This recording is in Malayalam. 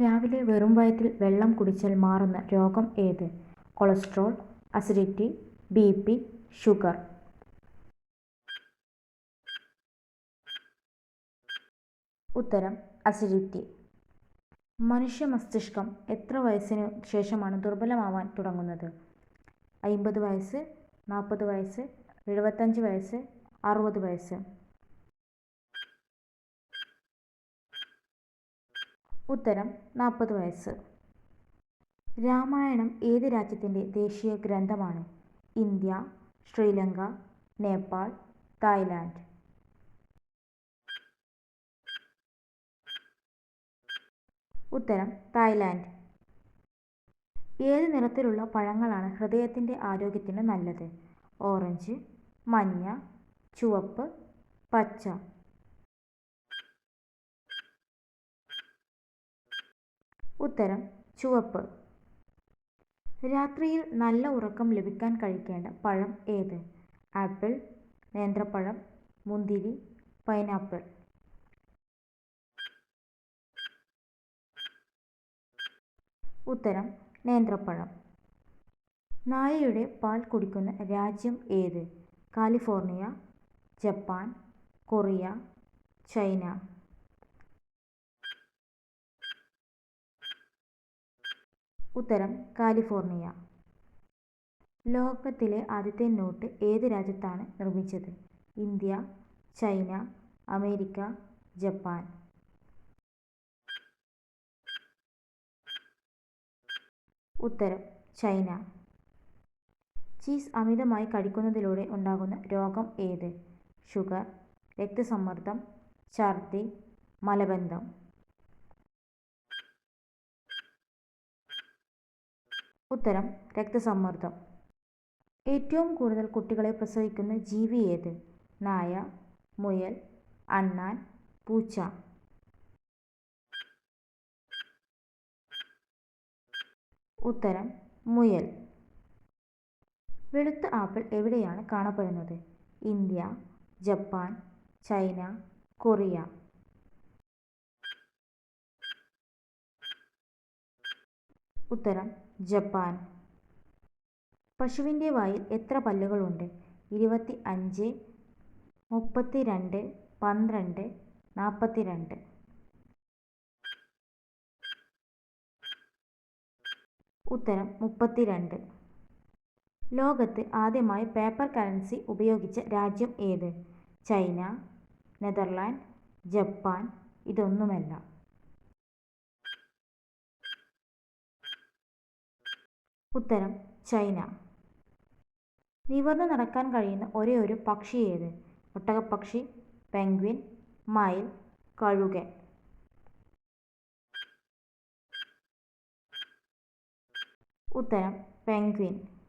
രാവിലെ വെറും വയറ്റിൽ വെള്ളം കുടിച്ചാൽ മാറുന്ന രോഗം ഏത്? Cholesterol, acidity, B P sugar. ഉത്തരം അസിഡിറ്റി. മനുഷ്യ മസ്തിഷ്കം എത്ര വയസ്സിന് ശേഷമാണ് ദുർബലമാവാൻ തുടങ്ങുന്നത്? അയ്മ്പത് വയസ്സ്, നാൽപ്പത് വയസ്സ്, എഴുപത്തഞ്ച് വയസ്സ്, അറുപത് വയസ്സ്. ഉത്തരം നാൽപ്പത് വയസ്സ്. രാമായണം ഏത് രാജ്യത്തിന്റെ ദേശീയ ഗ്രന്ഥമാണ്? ഇന്ത്യ, ശ്രീലങ്ക, നേപ്പാൾ, തായ്ലാൻഡ് ഉത്തരം തായ്ലാൻഡ് ഏത് നിറത്തിലുള്ള പഴങ്ങളാണ് ഹൃദയത്തിന്റെ ആരോഗ്യത്തിന് നല്ലത്? ഓറഞ്ച്, മഞ്ഞ, ചുവപ്പ്, പച്ച. ഉത്തരം ചുവപ്പ്. രാത്രിയിൽ നല്ല ഉറക്കം ലഭിക്കാൻ കഴിക്കേണ്ട പഴം ഏത്? ആപ്പിൾ, നേന്ത്രപ്പഴം, മുന്തിരി, പൈനാപ്പിൾ. ഉത്തരം നേന്ത്രപ്പഴം. നായയുടെ പാൽ കുടിക്കുന്ന രാജ്യം ഏത്? California, Japan, Korea, China. ഉത്തരം കാലിഫോർണിയ. ലോകത്തിലെ ആദ്യത്തെ നോട്ട് ഏത് രാജ്യത്താണ് നിർമ്മിച്ചത്? India, China, America, Japan. ഉത്തരം ചൈന. ചീസ് അമിതമായി കഴിക്കുന്നതിലൂടെ ഉണ്ടാകുന്ന രോഗം ഏത്? ഷുഗർ, രക്തസമ്മർദ്ദം, ഛർദി മലബന്ധം. ഉത്തരം രക്തസമ്മർദ്ദം. ഏറ്റവും കൂടുതൽ കുട്ടികളെ പ്രസവിക്കുന്ന ജീവി ഏത്? നായ, മുയൽ, അണ്ണാൻ, പൂച്ച. ഉത്തരം മുയൽ. വെളുത്ത ആപ്പിൾ എവിടെയാണ് കാണപ്പെടുന്നത്? India, Japan, China, Korea. ഉത്തരം ജപ്പാൻ. പശുവിന്റെ വായിൽ എത്ര പല്ലുകളുണ്ട്? ഇരുപത്തിഅഞ്ച്, മുപ്പത്തിരണ്ട്, പന്ത്രണ്ട്, നാൽപ്പത്തിരണ്ട്. ഉത്തരം മുപ്പത്തിരണ്ട്. ലോകത്ത് ആദ്യമായി പേപ്പർ കറൻസി ഉപയോഗിച്ച രാജ്യം ഏത്? China, Netherland, Japan. ഇതൊന്നുമല്ല. ഉത്തരം ചൈന. നിവർന്നു നടക്കാൻ കഴിയുന്ന ഒരേയൊരു പക്ഷി ഏത്? ഒട്ടകപ്പക്ഷി, പെൻഗ്വിൻ, മയിൽ, കഴുകൻ. ഉത്തരം പെൻഗ്വിൻ.